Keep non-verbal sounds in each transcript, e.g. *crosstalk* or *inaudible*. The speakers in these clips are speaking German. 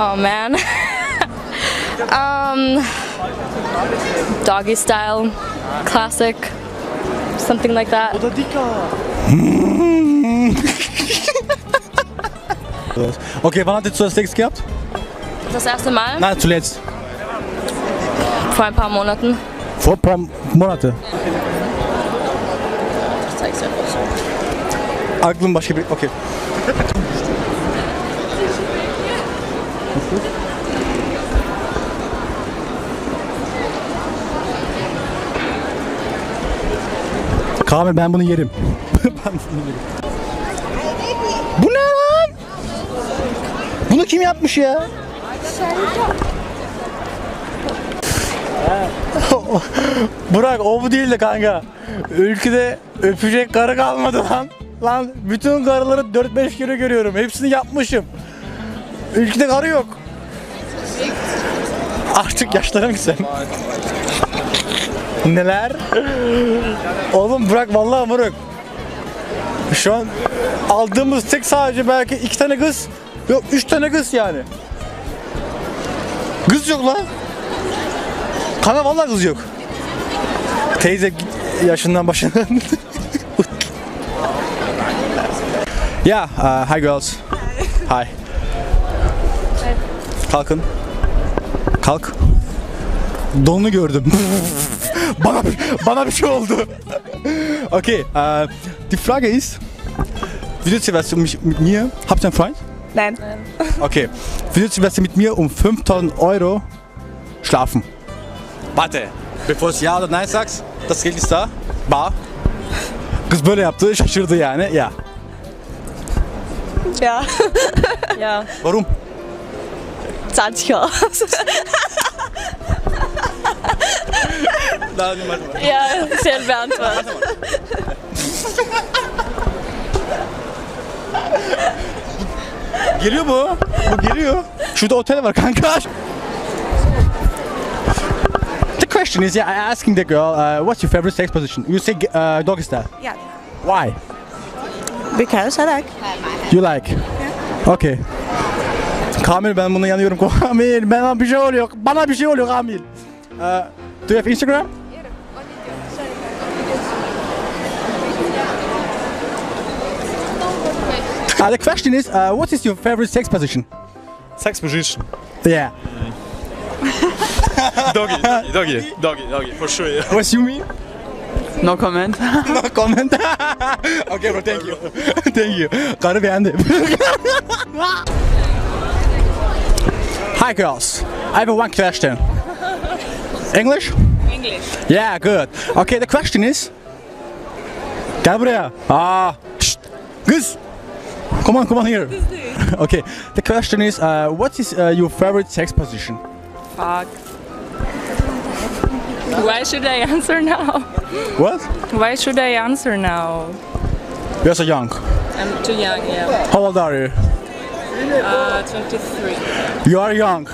Oh man. *laughs* um, doggy style, classic, something like that. *laughs* Okay, wann hattet ihr zuerst Sex gehabt? Das erste Mal Nein, zuletzt. vor ein paar Monaten. Vor ein paar Monate. Ich zeig's dir einfach so. Aklım başka bir... Okay. *laughs* Kamil ben bunu yerim. ben bunu yerim. Bu ne lan? Bunu kim yapmış ya? *laughs* Burak o bu değil de kanka. Ülkede öpecek karı kalmadı lan. Lan bütün karıları 4-5 kere görüyorum. Hepsini yapmışım. Ülkede karı yok. Artık yaşlara mı? Neler? Oğlum bırak vallahi bırak. Şu an aldığımız tek sadece belki iki tane kız. Yok üç tane kız yani. Kız yok lan. Kanka vallahi kız yok. Teyze yaşından başından. *laughs* yeah, uh, hi girls. Hi. Kalkın. Kalk. Donunu gördüm. *laughs* bana bana bir şey oldu. *laughs* okay, uh, die Frage ist, würdet ihr was mit mit mir? Habt ihr einen Freund? Nein. Okay. Würdet ihr was mit mir um 5000 Euro schlafen? Warte. Bevor du ja oder nein sagst, das Geld ist da. Bar. Kız böyle yaptı, şaşırdı yani. Ya. Ja. Ja. Warum? 20 Euro. Ja, selbe Antwort. Geliyor mu? Bu geliyor. Şurada otel var kanka. The question is, yeah, I asking the girl, uh, what's your favorite sex position? You say uh, doggy style. Yeah. Why? Because I like. You like? Okay. Kamil ben buna yanıyorum. *laughs* Kamil bana bir şey oluyor. Bana bir şey oluyor Kamil. Uh, do you have Instagram? Uh, the question is, uh, what is your favorite sex position? Sex position. Yeah. *laughs* Doggy, doggy, doggy, doggy, for sure. Yeah. What's you mean? No comment. *laughs* No comment. okay bro, thank you. thank you. Karı beğendi. Hi girls. I have one question. English? English. Yeah, good. Okay, the question is... Buraya. Ah, şşt. Kız. Come on, come on here. *laughs* okay, the question is, uh, what is uh, your favorite sex position? Fuck. Why should I answer now? What? Why should I answer now? You're so young. I'm too young, yeah. How old are you? Uh, 23. You are young.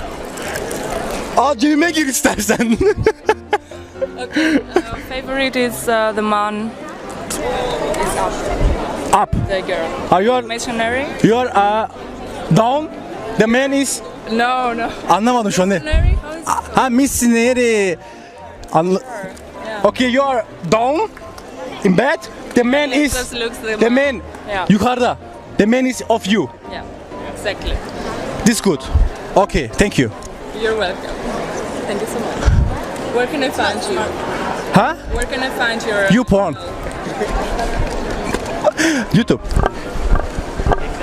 Aa cebime gir istersen. *laughs* Okay. Uh, favorite is uh, the man, Up. the girl. Are you are, Missionary? you are uh, down? The man is... No, no. Anlamadım şu an ne? Missionary? How is it? Ha missionary. Anla... Okay, you are down in bed. The man is... Just looks the, The man Yeah. yukarıda. The man is of you. Exactly. This good. Okay, thank you. You're welcome. Thank you so much. Where can I find you? Ha? Where can I find your... You porn. *laughs* YouTube.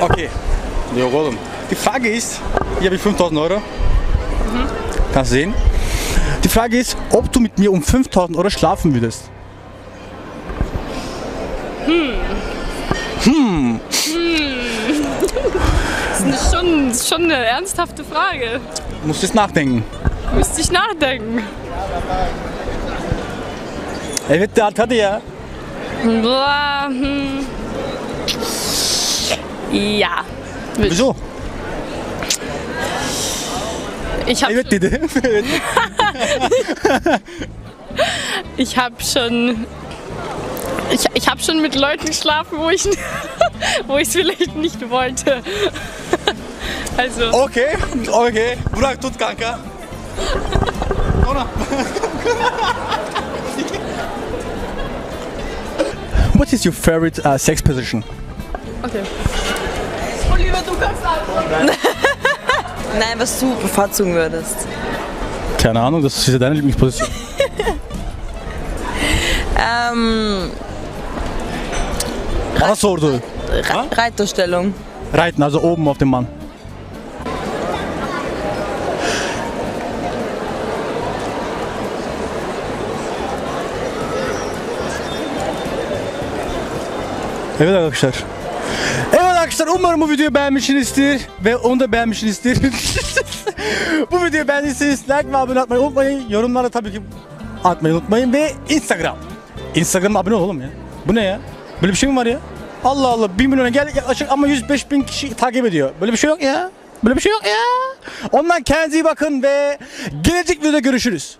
Okay. Yok oğlum. Die Frage ist, hier habe ich 5000 Euro. Kannst du sehen? Die Frage ist, ob du mit mir um 5000 Euro schlafen würdest. Das *laughs* *laughs* ist schon, schon eine ernsthafte Frage. Du musst jetzt nachdenken. Müsste ich nachdenken. Evet de hadi ya. Boah, hm. Ja. Wieso? Ich habe Evet dedi. Ich hab schon. Ich, ich habe schon mit Leuten geschlafen, wo ich *laughs* wo ich es vielleicht nicht wollte. Also, Okay, okay. Burak tut kanka. *laughs* Ona. What is your favorite uh, sex position? okay. *laughs* Nein, was du bevorzugen würdest. Keine Ahnung, das ist ja deine Lieblingsposition. *laughs* Ähm, Bana sordu. Re Reiterstellung. Reiten, also oben auf dem Mann. Evet arkadaşlar. Evet arkadaşlar umarım bu videoyu beğenmişsinizdir ve onu da beğenmişsinizdir. *laughs* bu videoyu beğendiyseniz like ve abone olmayı unutmayın. Yorumlara tabii ki atmayı unutmayın ve Instagram. Instagram'a abone ol ya. Bu ne ya? Böyle bir şey mi var ya? Allah Allah 1 milyona gel yaklaşık ama 105 bin kişi takip ediyor. Böyle bir şey yok ya. Böyle bir şey yok ya. Ondan kendinize iyi bakın ve gelecek videoda görüşürüz.